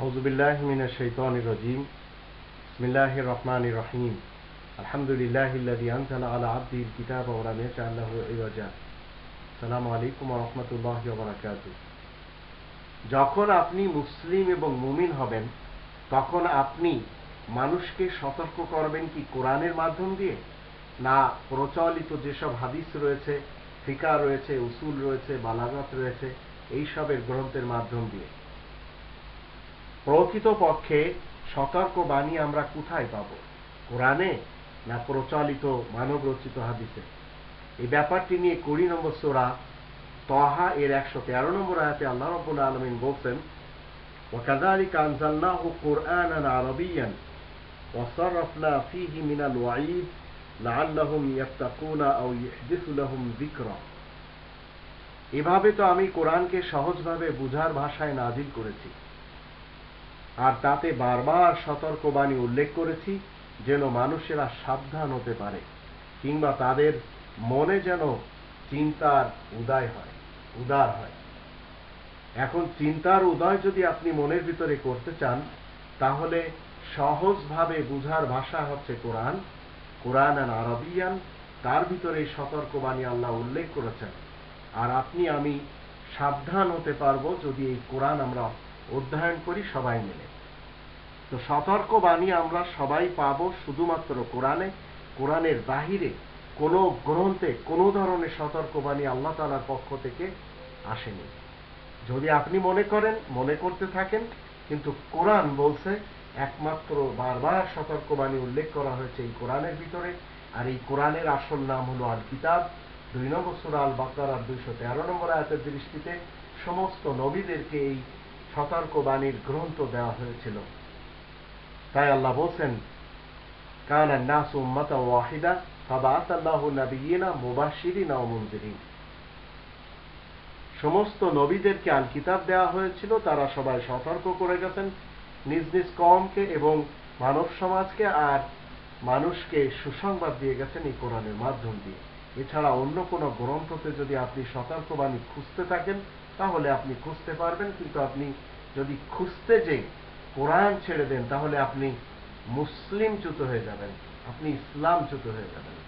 মিনা শৈতান বিসমিল্লাহ রহমান রহিম। আলহামদুলিল্লাহ ইল্লাদি আনসালা আলা কিতাব আল্লাহ ইরাজা আলাইকুম রহমতুল্লাহ বারাকাত যখন আপনি মুসলিম এবং মুমিন হবেন, তখন আপনি মানুষকে সতর্ক করবেন কি কোরআনের মাধ্যম দিয়ে? না প্রচলিত যেসব হাদিস রয়েছে, ফিকা রয়েছে, উসুল রয়েছে, বালাগত রয়েছে, এইসবের গ্রন্থের মাধ্যম দিয়ে। প্রকৃত পক্ষে সতর্ক বাণী আমরা কোথায় পাব কোরআনে না প্রচলিত মানব রচিত হাদিসে এই ব্যাপারটি নিয়ে কুড়ি নম্বর সোরা তহা এর একশো তেরো নম্বর আয়াতে আল্লাহ রব্বুল আলমিন বলছেন وكذلك أنزلناه قرآنا عربيا وصرفنا فيه من الوعيد لعلهم يتقون أو يحدث لهم ذكرا এভাবে তো আমি কোরআনকে সহজভাবে বুঝার ভাষায় নাজিল করেছি আর তাতে বারবার সতর্কবাণী উল্লেখ করেছি, যেন মানুষেরা সাবধান হতে পারে, কিংবা তাদের মনে যেন চিন্তার উদয় হয়, উদার হয়। এখন চিন্তার উদয় যদি আপনি মনের ভিতরে করতে চান, তাহলে সহজভাবে বুঝার ভাষা হচ্ছে কোরআন। কোরআন আর আরবিয়ান, তার ভিতরে সতর্কবাণী আল্লাহ উল্লেখ করেছেন। আর আপনি, আমি সাবধান হতে পারব যদি এই কোরআন আমরা অধ্যয়ন করি সবাই মিলে। তো সতর্ক বাণী আমরা সবাই পাবো শুধুমাত্র কোরআনে, কোরআনের বাহিরে কোনো গ্রন্থে কোনো ধরনের সতর্কবাণী আল্লাহ তালার পক্ষ থেকে আসেনি। যদি আপনি মনে করেন, মনে করতে থাকেন, কিন্তু কোরআন বলছে, একমাত্র বারবার সতর্কবাণী উল্লেখ করা হয়েছে এই কোরআনের ভিতরে, আর এই কোরআনের আসল নাম হলো আল কিতাব দুই নম্বর সুরা আল বাকার দুইশো তেরো নম্বর আয়াতের দৃষ্টিতে সমস্ত নবীদেরকে এই সতর্কবাণীর গ্রন্থ দেওয়া হয়েছিল। তাই আল্লাহ বলছেন, কান নাস উম্মাতা ওয়াহিদা ফাবাআত আল্লাহু নাবিয়িনা মুবাশশিরিনা ওয়া মুনজিরিন. সমস্ত নবীদেরকে আল কিতাব দেওয়া হয়েছিল, তারা সবাই সতর্ক করে গেছেন নিজ নিজ কমকে এবং মানব সমাজকে আর মানুষকে সুসংবাদ দিয়ে গেছেন এই কোরআনের মাধ্যম দিয়ে। এছাড়া অন্য কোনো গ্রন্থতে যদি আপনি সতর্কবাণী খুঁজতে থাকেন, তাহলে আপনি খুঁজতে পারবেন, কিন্তু আপনি যদি খুঁজতে যে কোরআন ছেড়ে দেন তাহলে আপনি মুসলিম চ্যুত হয়ে যাবেন আপনি ইসলাম চ্যুত হয়ে যাবেন।